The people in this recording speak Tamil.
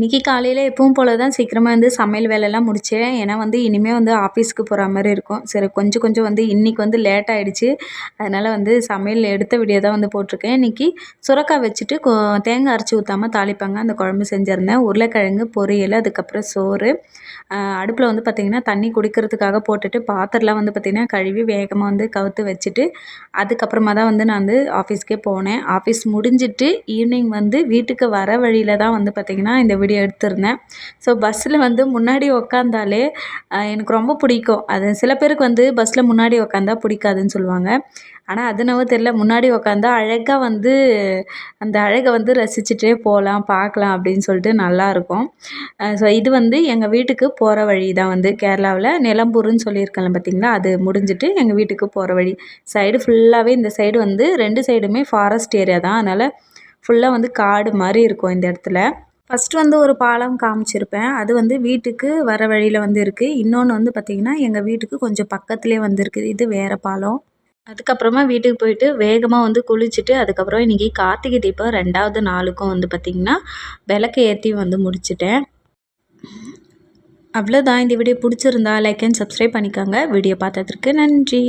இன்றைக்கி காலையில் எப்பவும் போல் தான் சீக்கிரமாக வந்து சமையல் வேலையெல்லாம் முடித்தேன் ஏன்னா வந்து இனிமேல் வந்து ஆஃபீஸ்க்கு போகிற மாதிரி இருக்கும். சரி கொஞ்சம் கொஞ்சம் வந்து இன்றைக்கி வந்து லேட் ஆகிடுச்சு அதனால் வந்து சமையல் எடுத்த வீடியோ தான் வந்து போட்டிருக்கேன். இன்றைக்கி சுரக்காய் வச்சுட்டு தேங்காய் அரைச்சி ஊற்றாமல் தாளிப்பாங்க. அந்த குழம்பு செஞ்சுருந்தேன். உருளைக்கிழங்கு பொரியல் அதுக்கப்புறம் சோறு. அடுப்பில் வந்து பார்த்திங்கன்னா தண்ணி குடிக்கிறதுக்காக போட்டுட்டு பாத்திரலாம் வந்து பார்த்திங்கன்னா கழுவி வேகமாக வந்து கவுத்து வச்சுட்டு அதுக்கப்புறமா தான் வந்து நான் வந்து ஆஃபீஸ்க்கே போனேன். ஆஃபீஸ் முடிஞ்சிட்டு ஈவினிங் வந்து வீட்டுக்கு வர வழியில் தான் வந்து பார்த்திங்கன்னா இந்த வீடியோ எடுத்திருந்தேன். ஸோ பஸ்ஸில் வந்து முன்னாடி உக்காந்தாலே எனக்கு ரொம்ப பிடிக்கும். அது சில பேருக்கு வந்து பஸ்ஸில் முன்னாடி உக்காந்தா பிடிக்காதுன்னு சொல்லுவாங்க. ஆனால் அது தெரில முன்னாடி உக்காந்தா அழகாக வந்து அந்த அழகை வந்து ரசிச்சுட்டே போகலாம் பார்க்கலாம் அப்படின்னு சொல்லிட்டு நல்லாயிருக்கும் ஸோ இது வந்து எங்கள் வீட்டுக்கு போகிற வழி தான் வந்து. கேரளாவில் நிலம்பூர்னு சொல்லியிருக்கலாம் பார்த்திங்களா அது முடிஞ்சிட்டு எங்கள் வீட்டுக்கு போகிற வழி. சைடு ஃபுல்லாகவே இந்த சைடு வந்து ரெண்டு சைடுமே ஃபாரஸ்ட் ஏரியா தான். அதனால் ஃபுல்லாக வந்து காடு மாதிரி இருக்கும் இந்த இடத்துல. ஃபஸ்ட்டு வந்து ஒரு பாலம் காமிச்சிருப்பேன். அது வந்து வீட்டுக்கு வர வழியில் வந்து இருக்குது இன்னொன்று வந்து பார்த்திங்கன்னா எங்கள் வீட்டுக்கு கொஞ்சம் பக்கத்துலேயே வந்துருக்குது இது வேறு பாலம். அதுக்கப்புறமா வீட்டுக்கு போயிட்டு வேகமாக வந்து குளிச்சுட்டு அதுக்கப்புறம் இன்றைக்கி கார்த்திகை தீபம் ரெண்டாவது நாளுக்கும் வந்து பார்த்திங்கன்னா விளக்கு ஏற்றி வந்து முடிச்சிட்டேன். அவ்வளோதான் இந்த வீடியோ பிடிச்சிருந்தா லைக் அண்ட் சப்ஸ்கிரைப் பண்ணிக்கோங்க. வீடியோ பார்த்ததுக்கு நன்றி.